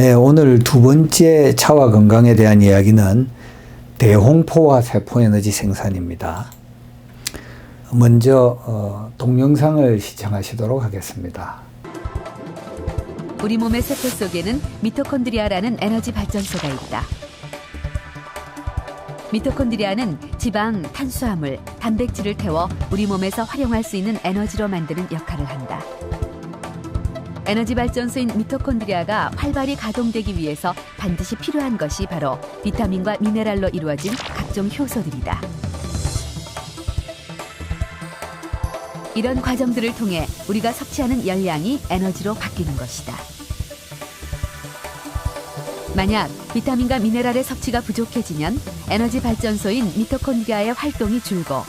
네, 오늘 두 번째 차와 건강에 대한 이야기는 대홍포화 세포 에너지 생산입니다. 먼저 어, 동영상을 시청하시도록 하겠습니다. 우리 몸의 세포 속에는 미토콘드리아라는 에너지 발전소가 있다. 미토콘드리아는 지방, 탄수화물, 단백질을 태워 우리 몸에서 활용할 수 있는 에너지로 만드는 역할을 한다. 에너지 발전소인 미토콘드리아가 활발히 가동되기 위해서 반드시 필요한 것이 바로 비타민과 미네랄로 이루어진 각종 효소들이다. 이런 과정들을 통해 우리가 섭취하는 열량이 에너지로 바뀌는 것이다. 만약 비타민과 미네랄의 섭취가 부족해지면 에너지 발전소인 미토콘드리아의 활동이 줄고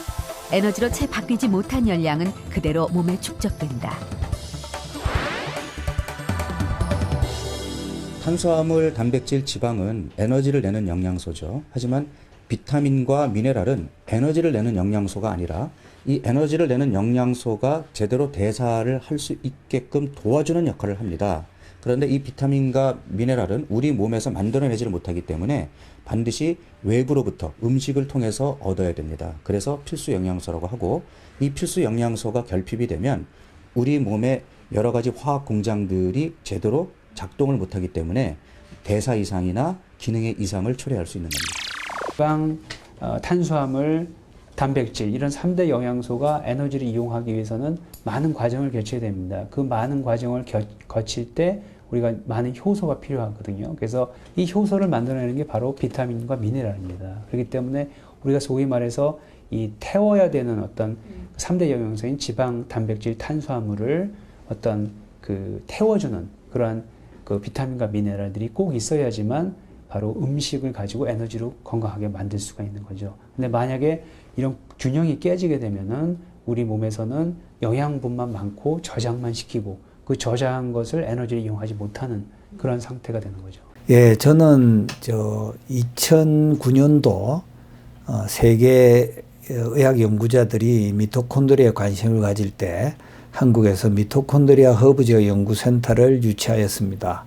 에너지로 채 바뀌지 못한 열량은 그대로 몸에 축적된다. 탄수화물, 단백질, 지방은 에너지를 내는 영양소죠. 하지만 비타민과 미네랄은 에너지를 내는 영양소가 아니라 이 에너지를 내는 영양소가 제대로 대사를 할 수 있게끔 도와주는 역할을 합니다. 그런데 이 비타민과 미네랄은 우리 몸에서 만들어내지를 못하기 때문에 반드시 외부로부터 음식을 통해서 얻어야 됩니다. 그래서 필수 영양소라고 하고 이 필수 영양소가 결핍이 되면 우리 몸의 여러 가지 화학 공장들이 제대로 작동을 못하기 때문에 대사 이상이나 기능의 이상을 초래할 수 있는 겁니다. 지방, 어, 탄수화물, 단백질 이런 3대 영양소가 에너지를 이용하기 위해서는 많은 과정을 거쳐야 됩니다. 그 많은 과정을 겨, 거칠 때 우리가 많은 효소가 필요하거든요. 그래서 이 효소를 만들어내는 게 바로 비타민과 미네랄입니다. 그렇기 때문에 우리가 소위 말해서 이 태워야 되는 어떤 3대 영양소인 지방, 단백질, 탄수화물을 어떤 그 태워주는 그러한 그 비타민과 미네랄들이 꼭 있어야지만 바로 음식을 가지고 에너지로 건강하게 만들 수가 있는 거죠. 근데 만약에 이런 균형이 깨지게 되면은 우리 몸에서는 영양분만 많고 저장만 시키고 그 저장한 것을 에너지를 이용하지 못하는 그런 상태가 되는 거죠. 예, 저는 저 2009년도 어, 세계 의학 연구자들이 미토콘드리아에 관심을 가질 때 한국에서 미토콘드리아 허브 제어 연구센터를 유치하였습니다.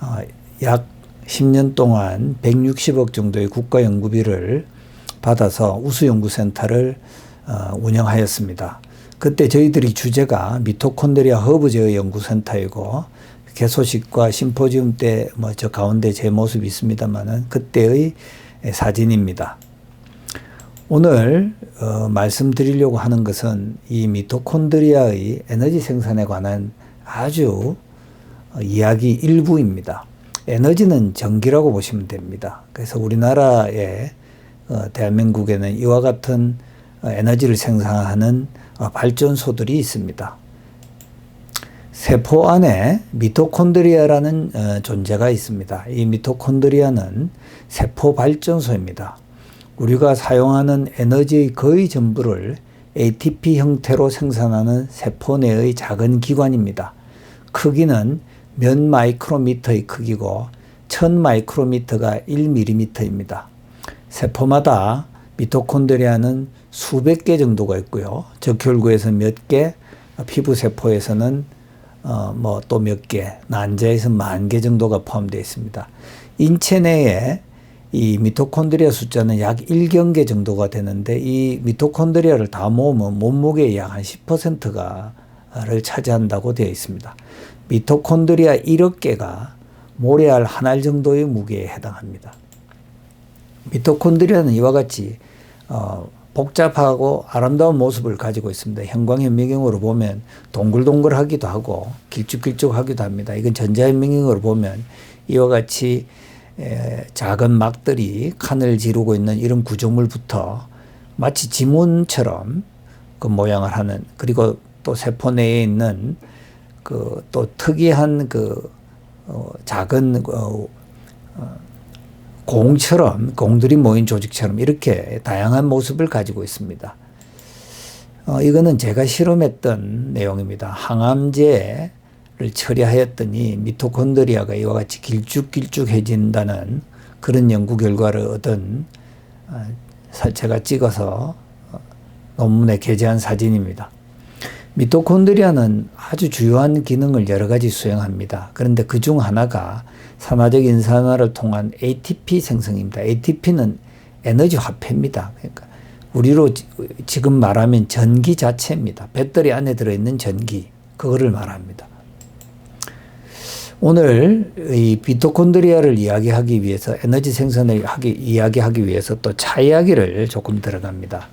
어, 약 10년 동안 160억 정도의 국가 연구비를 받아서 우수 연구센터를 어, 운영하였습니다. 그때 저희들이 주제가 미토콘드리아 허브 제어 연구센터이고 개소식과 심포지움 때 뭐 저 가운데 제 모습이 있습니다만은 그때의 사진입니다. 오늘 어, 말씀드리려고 하는 것은 이 미토콘드리아의 에너지 생산에 관한 아주 어, 이야기 일부입니다. 에너지는 전기라고 보시면 됩니다. 그래서 우리나라에 어, 대한민국에는 이와 같은 어, 에너지를 생산하는 어, 발전소들이 있습니다. 세포 안에 미토콘드리아라는 어, 존재가 있습니다. 이 미토콘드리아는 세포 발전소입니다. 우리가 사용하는 에너지의 거의 전부를 ATP 형태로 생산하는 세포 내의 작은 기관입니다. 크기는 몇 마이크로미터의 크기고 1000 마이크로미터가 1미리미터입니다. 세포마다 미토콘드리아는 수백 개 정도가 있고요. 적혈구에서 몇 개, 피부 세포에서는 어, 뭐 또 몇 개, 난자에서 만 개 정도가 포함되어 있습니다. 인체 내에 이 미토콘드리아 숫자는 약 1경계 정도가 되는데 이 미토콘드리아를 다 모으면 몸무게의 약 한 10%가를 차지한다고 되어 있습니다. 미토콘드리아 1억 개가 모래알 한 알 정도의 무게에 해당합니다. 미토콘드리아는 이와 같이 어, 복잡하고 아름다운 모습을 가지고 있습니다. 형광현미경으로 보면 동글동글하기도 하고 길쭉길쭉하기도 합니다. 이건 전자현미경으로 보면 이와 같이 에, 작은 막들이 칸을 지르고 있는 이런 구조물부터 마치 지문처럼 그 모양을 하는 그리고 또 세포 내에 있는 그 또 특이한 그 어, 작은 어, 어, 공처럼 공들이 모인 조직처럼 이렇게 다양한 모습을 가지고 있습니다. 어, 이거는 제가 실험했던 내용입니다. 항암제 를 처리하였더니 미토콘드리아가 이와 같이 길쭉길쭉해진다는 그런 연구 결과를 얻은 어, 제가 찍어서 어, 논문에 게재한 사진입니다. 미토콘드리아는 아주 주요한 기능을 여러 가지 수행합니다. 그런데 그 중 하나가 산화적 인산화를 통한 ATP 생성입니다. ATP는 에너지 화폐입니다. 그러니까 우리로 지- 지금 말하면 전기 자체입니다. 배터리 안에 들어있는 전기 그거를 말합니다. 오늘 이 미토콘드리아를 이야기하기 위해서 에너지 생산을 하기 이야기하기 위해서 또 차 이야기를 조금 들어갑니다.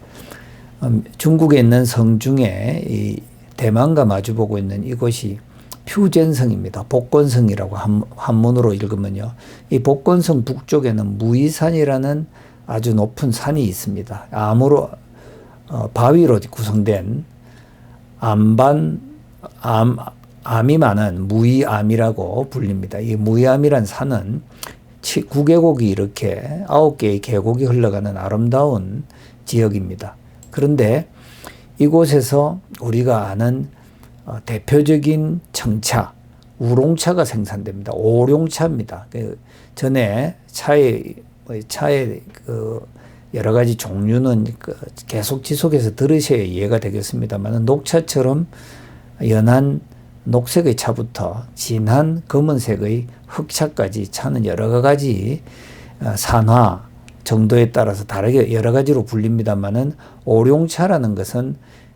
음, 중국에 있는 성 중에 이 대만과 마주보고 있는 이곳이 퓨젠성입니다. 복건성이라고 한, 한문으로 읽으면요. 이 복건성 북쪽에는 무이산이라는 아주 높은 산이 있습니다. 암으로 어, 바위로 구성된 암반 암 많은 무이암이라고 불립니다. 이 무이암이란 산은 치- 구계곡이 이렇게 아홉 개의 계곡이 흘러가는 아름다운 지역입니다. 그런데 이곳에서 우리가 아는 어, 대표적인 청차, 우롱차가 생산됩니다. 오룡차입니다. 그 전에 차의 차의 그 여러 가지 종류는 그 계속 지속해서 들으셔야 이해가 되겠습니다만 녹차처럼 연한 녹색의 차부터 진한 검은색의 흑차까지 차는 여러 가지 어, 산화 정도에 따라서 다르게 여러 가지로 불립니다만은 오룡차라는 것은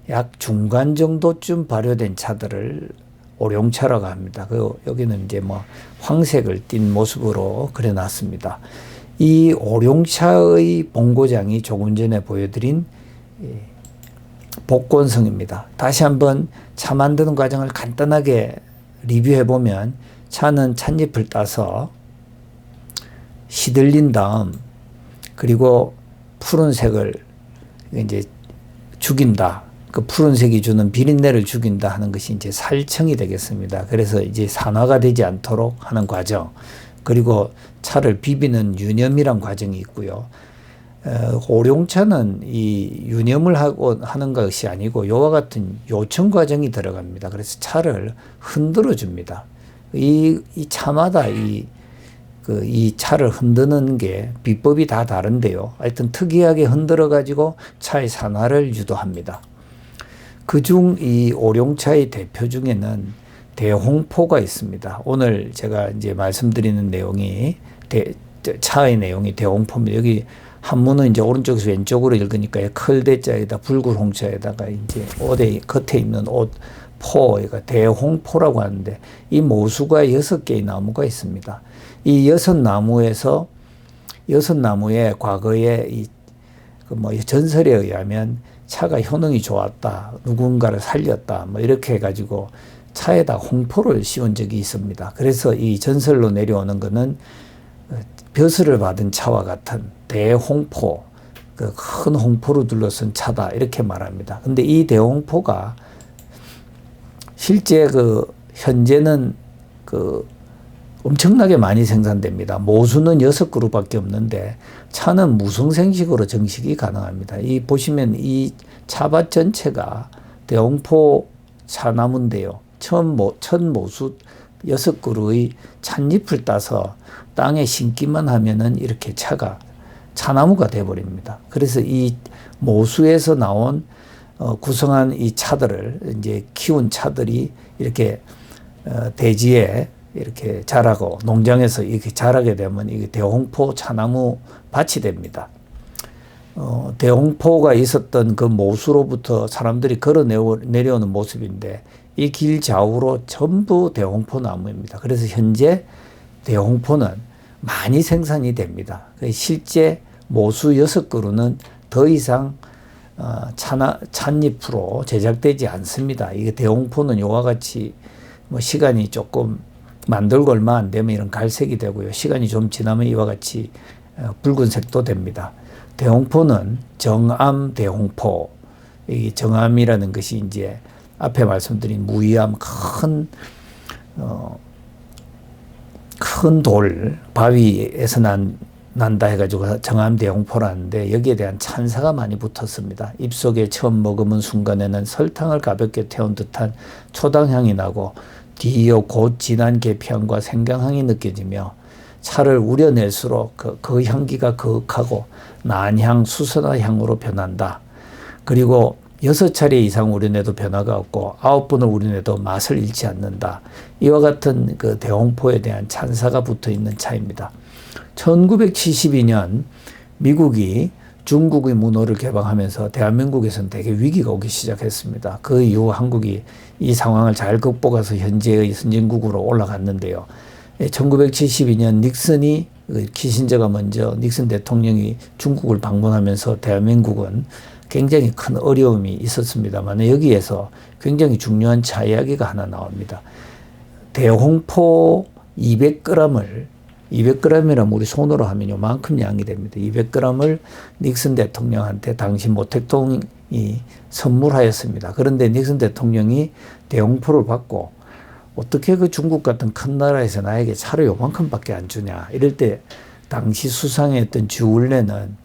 약 중간 정도쯤 발효된 차들을 오룡차라고 합니다. 그 여기는 이제 뭐 황색을 띤 모습으로 그려놨습니다. 이 오룡차의 본고장이 조금 전에 보여드린 예, 복권성입니다. 다시 한번 차 만드는 과정을 간단하게 리뷰해 보면 차는 찻잎을 따서 시들린 다음 그리고 푸른색을 이제 죽인다. 그 푸른색이 주는 비린내를 죽인다 하는 것이 이제 살청이 되겠습니다. 그래서 이제 산화가 되지 않도록 하는 과정. 그리고 차를 비비는 유념이란 과정이 있고요. 어, 오룡차는 이 유념을 하고 하는 것이 아니고 요와 같은 요청 과정이 들어갑니다. 그래서 차를 흔들어 줍니다. 이, 이 차마다 이, 그, 이 차를 흔드는 게 비법이 다 다른데요. 하여튼 특이하게 흔들어 가지고 차의 산화를 유도합니다. 그중 이 오룡차의 대표 중에는 대홍포가 있습니다. 오늘 제가 이제 말씀드리는 내용이 대, 차의 내용이 대홍포입니다. 여기 한문은 이제 오른쪽에서 왼쪽으로 읽으니까 클대자에다 붉은 홍차에다가 이제 옷에 겉에 있는 옷 포가 대홍포라고 하는데 이 모수가 여섯 개의 나무가 있습니다. 이 여섯 나무에서 여섯 나무에 과거에 이 뭐 전설에 의하면 차가 효능이 좋았다, 누군가를 살렸다, 뭐 이렇게 해가지고 차에다 홍포를 씌운 적이 있습니다. 그래서 이 전설로 내려오는 것은 벼슬을 받은 차와 같은 대홍포, 그 큰 홍포로 둘러쓴 차다 이렇게 말합니다. 근데 이 대홍포가 실제 그 현재는 그 엄청나게 많이 생산됩니다. 모수는 여섯 그루밖에 없는데 차는 무성생식으로 정식이 가능합니다. 이 보시면 이 차밭 전체가 대홍포 차나무인데요. 첫, 모, 첫 모수 여섯 그루의 찻잎을 따서 땅에 심기만 하면은 이렇게 차가 차나무가 돼버립니다. 그래서 이 모수에서 나온 어, 구성한 이 차들을 이제 키운 차들이 이렇게 어, 대지에 이렇게 자라고 농장에서 이렇게 자라게 되면 이게 대홍포 차나무 밭이 됩니다. 어, 대홍포가 있었던 그 모수로부터 사람들이 걸어 내려오는 모습인데 이 길 좌우로 전부 대홍포 나무입니다. 그래서 현재 대홍포는 많이 생산이 됩니다. 실제 모수 여섯 그루는 더 이상 어, 차나, 찻잎으로 제작되지 않습니다. 이게 대홍포는 요와 같이 뭐 시간이 조금 만들고 얼마 안 되면 이런 갈색이 되고요. 시간이 좀 지나면 이와 같이 어, 붉은색도 됩니다. 대홍포는 정암 대홍포. 이 정암이라는 것이 이제 앞에 말씀드린 무이암 큰, 어, 큰 돌, 바위에서 난, 난다 해가지고 정암 대홍포라는데 여기에 대한 찬사가 많이 붙었습니다. 입속에 처음 먹으면 순간에는 설탕을 가볍게 태운 듯한 초당향이 나고 뒤이어 곧 진한 계피향과 생강향이 느껴지며 차를 우려낼수록 그, 그 향기가 거흑하고 난향, 수선화 향으로 변한다. 그리고 여섯 차례 이상 우려내도 변화가 없고 아홉 번을 우려내도 맛을 잃지 않는다. 이와 같은 그 대홍포에 대한 찬사가 붙어 있는 차입니다. 1972년 미국이 중국의 문호를 개방하면서 대한민국에서는 되게 위기가 오기 시작했습니다. 그 이후 한국이 이 상황을 잘 극복해서 현재의 선진국으로 올라갔는데요. 1972년 닉슨이 그 키신저가 먼저 닉슨 대통령이 중국을 방문하면서 대한민국은 굉장히 큰 어려움이 있었습니다만 여기에서 굉장히 중요한 차 이야기가 하나 나옵니다. 대홍포 200g을 200g이라면 우리 손으로 하면 요만큼 양이 됩니다. 200g을 닉슨 대통령한테 당시 모택동이 선물하였습니다. 그런데 닉슨 대통령이 대홍포를 받고 어떻게 그 중국 같은 큰 나라에서 나에게 차를 요만큼밖에 안 주냐. 이럴 때 당시 수상했던 주울레는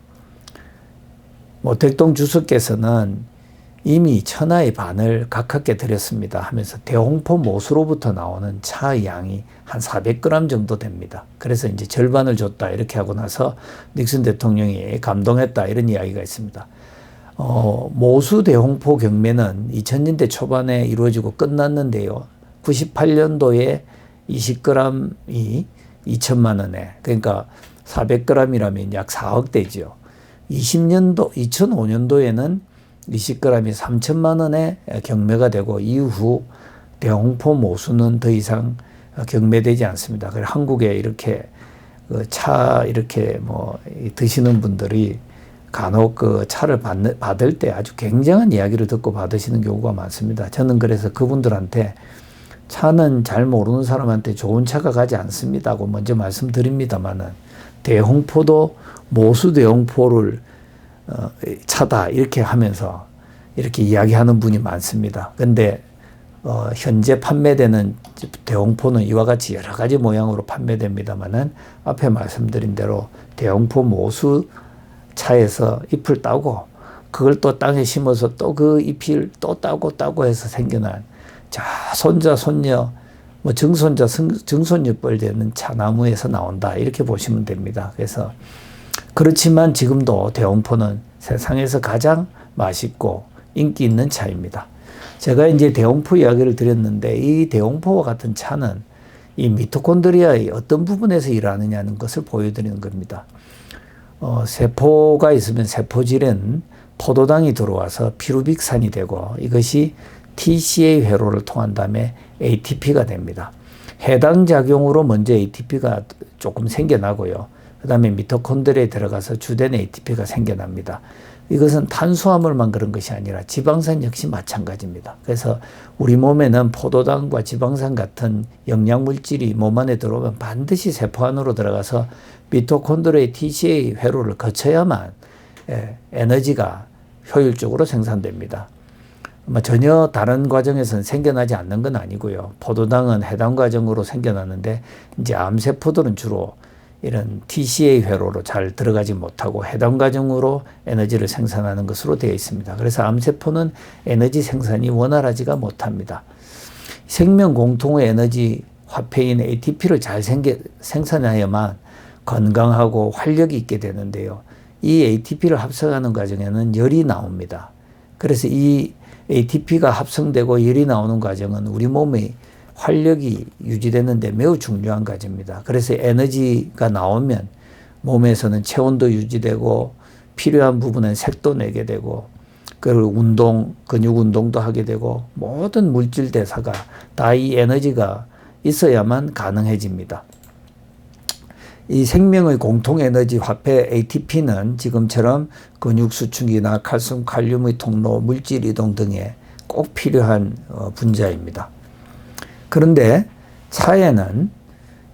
모택동 주석께서는 이미 천하의 반을 가깝게 드렸습니다 하면서 대홍포 못으로부터 나오는 차 양이 한 400g 정도 됩니다. 그래서 이제 절반을 줬다 이렇게 하고 나서 닉슨 대통령이 감동했다 이런 이야기가 있습니다. 어, 모수 대홍포 경매는 2000년대 초반에 이루어지고 끝났는데요. 98년도에 20g이 2천만 원에 그러니까 400g이라면 약 4억 대죠. 20년도 2005년도에는 20g이 3천만 원에 경매가 되고 이후 대홍포 모수는 더 이상 경매되지 않습니다. 그래 한국에 이렇게 그차 이렇게 뭐 드시는 분들이 간혹 그 차를 받는, 받을 때 아주 굉장한 이야기를 듣고 받으시는 경우가 많습니다. 저는 그래서 그분들한테 차는 잘 모르는 사람한테 좋은 차가 가지 않습니다고 먼저 말씀드립니다만은 대홍포도 모수 대홍포를 어, 차다 이렇게 하면서 이렇게 이야기하는 분이 많습니다. 근데 어, 현재 판매되는 대홍포는 이와 같이 여러 가지 모양으로 판매됩니다만은 앞에 말씀드린 대로 대홍포 모수 차에서 잎을 따고 그걸 또 땅에 심어서 또 그 잎을 또 따고 따고 해서 생겨난 자 손자 손녀 뭐 증손자 증손녀뻘 되는 차나무에서 나온다 이렇게 보시면 됩니다. 그래서 그렇지만 지금도 대홍포는 세상에서 가장 맛있고 인기 있는 차입니다. 제가 이제 대홍포 이야기를 드렸는데 이 대홍포와 같은 차는 이 미토콘드리아의 어떤 부분에서 일하느냐는 것을 보여드리는 겁니다. 어, 세포가 있으면 세포질엔 포도당이 들어와서 피루빅산이 되고 이것이 TCA 회로를 통한 다음에 ATP가 됩니다. 해당 작용으로 먼저 ATP가 조금 생겨나고요. 그 다음에 미토콘드리아에 들어가서 주된 ATP가 생겨납니다. 이것은 탄수화물만 그런 것이 아니라 지방산 역시 마찬가지입니다. 그래서 우리 몸에는 포도당과 지방산 같은 영양물질이 몸 안에 들어오면 반드시 세포 안으로 들어가서 미토콘드리아의 TCA 회로를 거쳐야만 예, 에너지가 효율적으로 생산됩니다. 뭐 전혀 다른 과정에서는 생겨나지 않는 건 아니고요. 포도당은 해당 과정으로 생겨나는데 이제 암세포들은 주로 이런 TCA 회로로 잘 들어가지 못하고 해당 과정으로 에너지를 생산하는 것으로 되어 있습니다. 그래서 암세포는 에너지 생산이 원활하지가 못합니다. 생명 공통의 에너지 화폐인 ATP를 잘 생겨, 생산하여만 건강하고 활력이 있게 되는데요. 이 ATP를 합성하는 과정에는 열이 나옵니다. 그래서 이 ATP가 합성되고 열이 나오는 과정은 우리 몸의 활력이 유지되는데 매우 중요한 과정입니다. 그래서 에너지가 나오면 몸에서는 체온도 유지되고 필요한 부분은 색도 내게 되고 그리고 운동, 근육 운동도 하게 되고 모든 물질 대사가 다 이 에너지가 있어야만 가능해집니다. 이 생명의 공통 에너지 화폐 ATP는 지금처럼 근육 수축이나 칼슘, 칼륨의 통로, 물질 이동 등에 꼭 필요한 어, 분자입니다. 그런데 차에는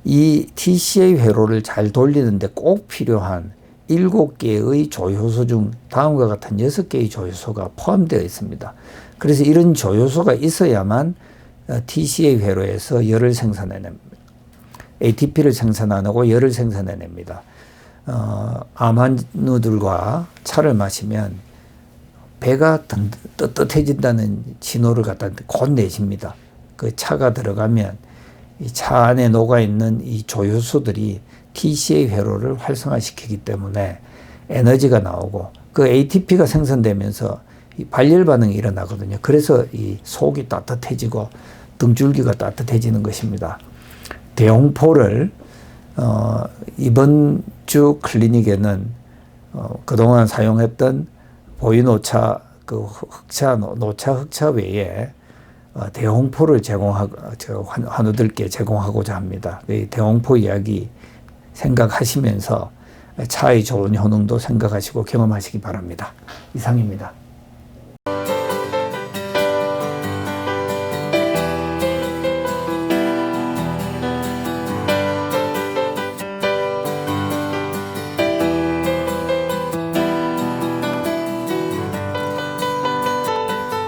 이 TCA 회로를 잘 돌리는데 꼭 필요한 7개의 조효소 중 다음과 같은 6개의 조효소가 포함되어 있습니다. 그래서 이런 조효소가 있어야만 TCA 회로에서 열을 생산해냅니다. ATP를 생산하고 열을 생산해냅니다. 어, 암환우들과 차를 마시면 배가 떳떳해진다는 신호를 갖다 곧 내십니다. 그 차가 들어가면 이 차 안에 녹아 있는 이 조효소들이 TCA 회로를 활성화시키기 때문에 에너지가 나오고 그 ATP가 생성되면서 이 발열 반응이 일어나거든요. 그래서 이 속이 따뜻해지고 등줄기가 따뜻해지는 것입니다. 대홍포를 어, 이번 주 클리닉에는 어, 그동안 사용했던 보이노차 그 흑차 노- 노차 흑차 외에 어, 대홍포를 제공하고 저 환- 환우들께 제공하고자 합니다. 이 대홍포 이야기 생각하시면서 차의 좋은 효능도 생각하시고 경험하시기 바랍니다. 이상입니다.